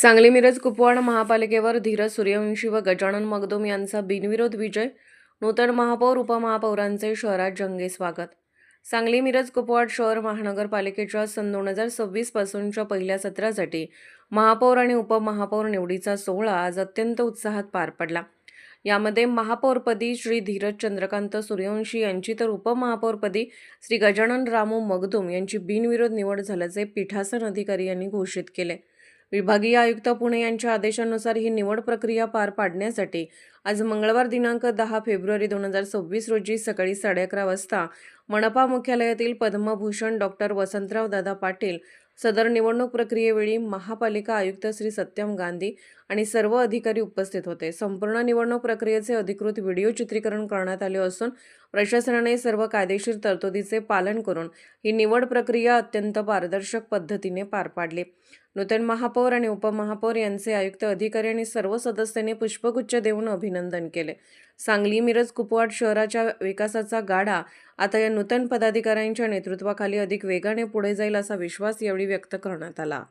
सांगली मिरज कुपवाड महापालिकेवर धीरज सूर्यवंशी व गजानन मगदुम यांचा बिनविरोध विजय. नूतन महापौर उपमहापौरांचे शहरात जंगे स्वागत. सांगली मिरज कुपवाड शहर महानगरपालिकेच्या सन दोन हजार सव्वीस पासूनच्या पहिल्या सत्रासाठी महापौर आणि उपमहापौर निवडीचा सोहळा आज अत्यंत उत्साहात पार पडला. यामध्ये महापौरपदी श्री धीरज चंद्रकांत सूर्यवंशी यांची तर उपमहापौरपदी श्री गजानन रामू मगदुम यांची बिनविरोध निवड झाल्याचे पीठासन अधिकारी यांनी घोषित केले. विभागीय आयुक्त पुणे यांच्या आदेशानुसार ही निवड प्रक्रिया पार पाडण्यासाठी आज मंगळवार दिनांक दहा फेब्रुवारी दोन हजार सव्वीस रोजी सकाळी साडे अकरा वाजता मनपा मुख्यालयातील पद्मभूषण डॉक्टर वसंतराव दादा पाटील सदर निवडणूक प्रक्रियेवेळी महापालिका आयुक्त श्री सत्यम गांधी आणि सर्व अधिकारी उपस्थित होते. संपूर्ण निवडणूक प्रक्रियेचे अधिकृत व्हिडिओ चित्रीकरण करण्यात आले असून प्रशासनाने सर्व कायदेशीर तरतुदीचे पालन करून ही निवड प्रक्रिया अत्यंत पारदर्शक पद्धतीने पार पाडली. नूतन महापौर आणि उपमहापौर यांचे आयुक्त अधिकारी आणि सर्व सदस्यांनी पुष्पगुच्छ देऊन अभिनंदन केले. सांगली मिरज कुपवाड शहराच्या विकासाचा गाडा आता या नूतन पदाधिकाऱ्यांच्या नेतृत्वाखाली अधिक वेगाने पुढे जाईल असा विश्वास यावेळी व्यक्त करण्यात आला.